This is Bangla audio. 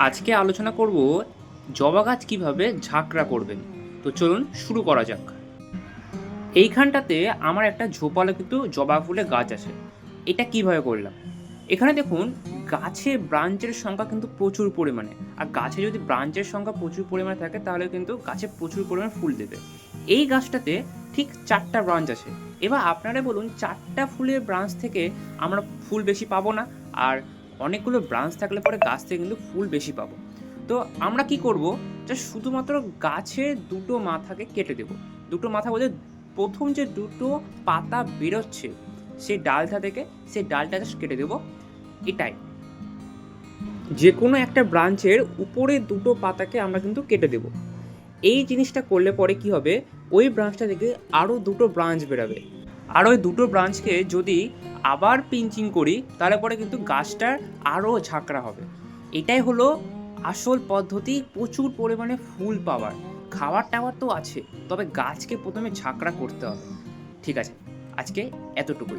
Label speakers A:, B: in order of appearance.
A: আজকে আলোচনা করব জবা গাছ কীভাবে ঝাঁকড়া করবেন। তো চলুন শুরু করা যাক। এইখানটাতে আমার একটা ঝোপালো কিন্তু জবা ফুলের গাছ আছে। এটা কীভাবে করলাম? এখানে দেখুন, গাছে ব্রাঞ্চের সংখ্যা কিন্তু প্রচুর পরিমাণে। আর গাছে যদি ব্রাঞ্চের সংখ্যা প্রচুর পরিমাণে থাকে, তাহলে কিন্তু গাছে প্রচুর পরিমাণে ফুল দেবে। এই গাছটাতে ঠিক চারটা ব্রাঞ্চ আছে। এবার আপনারা বলুন, চারটা ফুলের ব্রাঞ্চ থেকে আমরা ফুল বেশি পাবো না? আর অনেকগুলো ব্রাঞ্চ থাকলে পরে গাছ থেকে কিন্তু ফুল বেশি পাবো। তো আমরা কি করব? যে শুধুমাত্র গাছের দুটো মাথাকে কেটে দেব। দুটো মাথা বলতে প্রথম যে দুটো পাতা বেরোচ্ছে, সেই ডালটা থেকে সেই ডালটা জাস্ট কেটে দেব। এটাই। যে কোনো একটা ব্রাঞ্চের উপরে দুটো পাতাকে আমরা কিন্তু কেটে দেব। এই জিনিসটা করলে পরে কি হবে? ওই ব্রাঞ্চটা থেকে আরও দুটো ব্রাঞ্চ বেরোবে। আর ওই দুটো ব্রাঞ্চকে যদি আবার পিঞ্চিং করি তাহলে পরে কিন্তু গাছটার আরও ঝাঁকড়া হবে। এটাই হলো আসল পদ্ধতি, প্রচুর পরিমাণে ফুল পাওয়ার। খাবার টাওয়ার তো আছে, তবে গাছকে প্রথমে ঝাঁকড়া করতে হবে। ঠিক আছে, আজকে এতটুকুই।